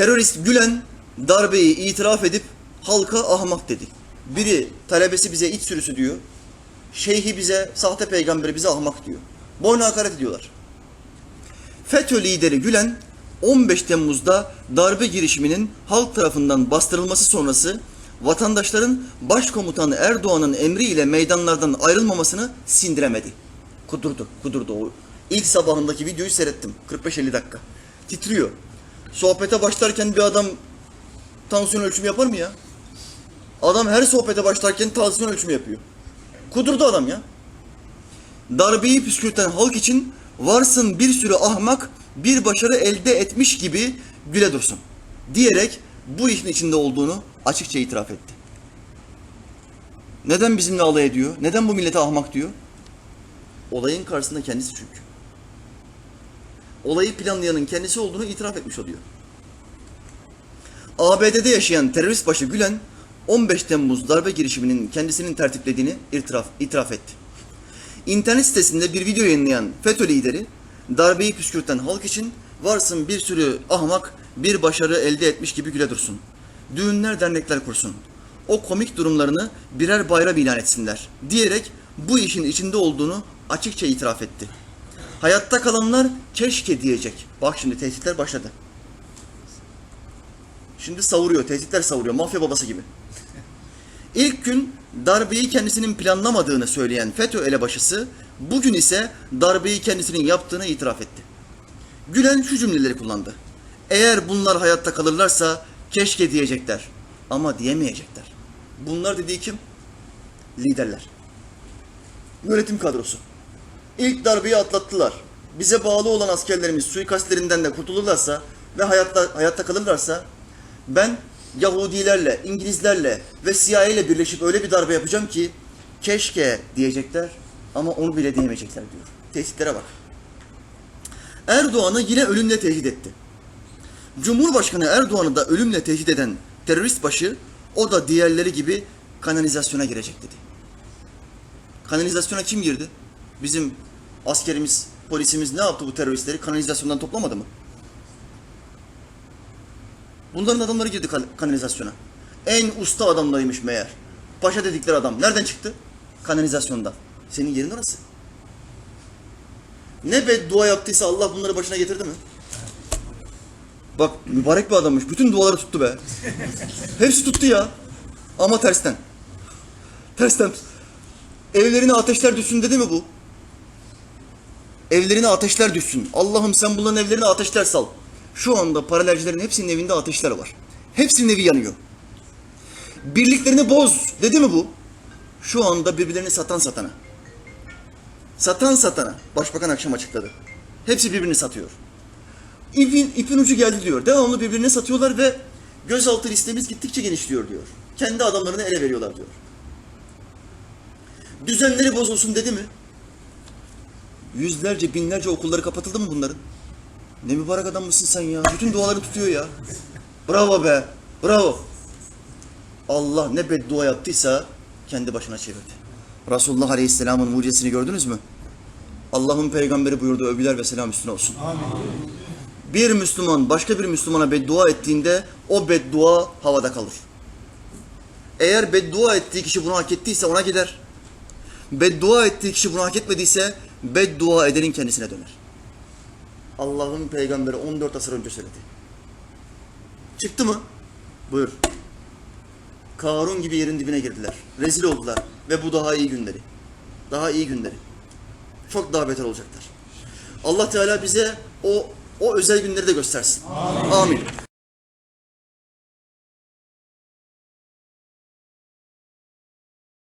Terörist Gülen darbeyi itiraf edip halka ahmak dedi. Biri talebesi bize iç sürüsü diyor. Şeyhi bize, sahte peygamberi bize ahmak diyor. Boyuna hakaret ediyorlar. FETÖ lideri Gülen 15 Temmuz'da darbe girişiminin halk tarafından bastırılması sonrası vatandaşların başkomutanı Erdoğan'ın emriyle meydanlardan ayrılmamasını sindiremedi. Kudurdu, kudurdu. O ilk sabahındaki videoyu seyrettim. 45-50 dakika. Titriyor. Sohbete başlarken bir adam tansiyon ölçümü yapar mı ya? Adam her sohbete başlarken tansiyon ölçümü yapıyor. Kudurdu adam ya. Darbeyi püskürten halk için varsın bir sürü ahmak bir başarı elde etmiş gibi güle dursun. Diyerek bu işin içinde olduğunu açıkça itiraf etti. Neden bizimle alay ediyor? Neden bu millete ahmak diyor? Olayın karşısında kendisi çünkü. Olayı planlayanın kendisi olduğunu itiraf etmiş oluyor. ABD'de yaşayan terörist başı Gülen 15 Temmuz darbe girişiminin kendisinin tertiplediğini itiraf, itiraf etti. İnternet sitesinde bir video yayınlayan FETÖ lideri darbeyi püskürten halk için varsın bir sürü ahmak bir başarı elde etmiş gibi güle dursun. Düğünler dernekler kursun. O komik durumlarını birer bayram ilan etsinler diyerek bu işin içinde olduğunu açıkça itiraf etti. Hayatta kalanlar keşke diyecek. Bak şimdi tehditler başladı. Şimdi savuruyor, tehditler savuruyor. Mafya babası gibi. İlk gün darbeyi kendisinin planlamadığını söyleyen FETÖ elebaşısı bugün ise darbeyi kendisinin yaptığını itiraf etti. Gülen şu cümleleri kullandı. Eğer bunlar hayatta kalırlarsa keşke diyecekler ama diyemeyecekler. Bunlar dediği kim? Liderler. Yönetim kadrosu. İlk darbeyi atlattılar. Bize bağlı olan askerlerimiz suikastlerinden de kurtulurlarsa ve hayatta hayatta kalırlarsa ben Yahudilerle, İngilizlerle ve CIA ile birleşip öyle bir darbe yapacağım ki keşke diyecekler ama onu bile diyemeyecekler diyor. Tehditlere bak. Erdoğan'ı yine ölümle tehdit etti. Cumhurbaşkanı Erdoğan'ı da ölümle tehdit eden terörist başı o da diğerleri gibi kanalizasyona girecek dedi. Kanalizasyona kim girdi? Bizim askerimiz, polisimiz ne yaptı bu teröristleri? Kanalizasyondan toplamadı mı? Bunların adamları girdi kan- kanalizasyona. En usta adamlarıymış meğer. Paşa dedikleri adam. Nereden çıktı? Kanalizasyondan. Senin yerin orası. Ne beddua yaptıysa Allah bunları başına getirdi mi? Bak mübarek bir adammış. Bütün duaları tuttu be. Hepsi tuttu ya. Ama tersten. Tersten. Evlerine ateşler düşsün dedi mi bu? Evlerine ateşler düşsün. Allah'ım sen bunların evlerine ateşler sal. Şu anda paralelcilerin hepsinin evinde ateşler var. Hepsinin evi yanıyor. Birliklerini boz dedi mi bu? Şu anda birbirlerini satan satana. Satan satana. Başbakan akşam açıkladı. Hepsi birbirini satıyor. İpin, ipin ucu geldi diyor. Devamlı birbirine satıyorlar ve gözaltı listemiz gittikçe genişliyor diyor. Kendi adamlarını ele veriyorlar diyor. Düzenleri bozulsun dedi mi? Yüzlerce, binlerce okulları kapatıldı mı bunların? Ne mübarek adam mısın sen ya? Bütün duaları tutuyor ya. Bravo be. Bravo. Allah ne beddua yaptıysa kendi başına çevirdi. Resulullah Aleyhisselam'ın mucizesini gördünüz mü? Allah'ın peygamberi buyurdu övgüler ve selam üstüne olsun. Bir Müslüman başka bir Müslümana beddua ettiğinde o beddua havada kalır. Eğer beddua ettiği kişi bunu hak ettiyse ona gider. Beddua ettiği kişi bunu hak etmediyse beddua edenin kendisine döner. Allah'ın peygamberi 14 asır önce söyledi. Çıktı mı? Buyur. Karun gibi yerin dibine girdiler. Rezil oldular. Ve bu daha iyi günleri. Daha iyi günleri. Çok daha beter olacaklar. Allah Teala bize o o özel günleri de göstersin. Amin.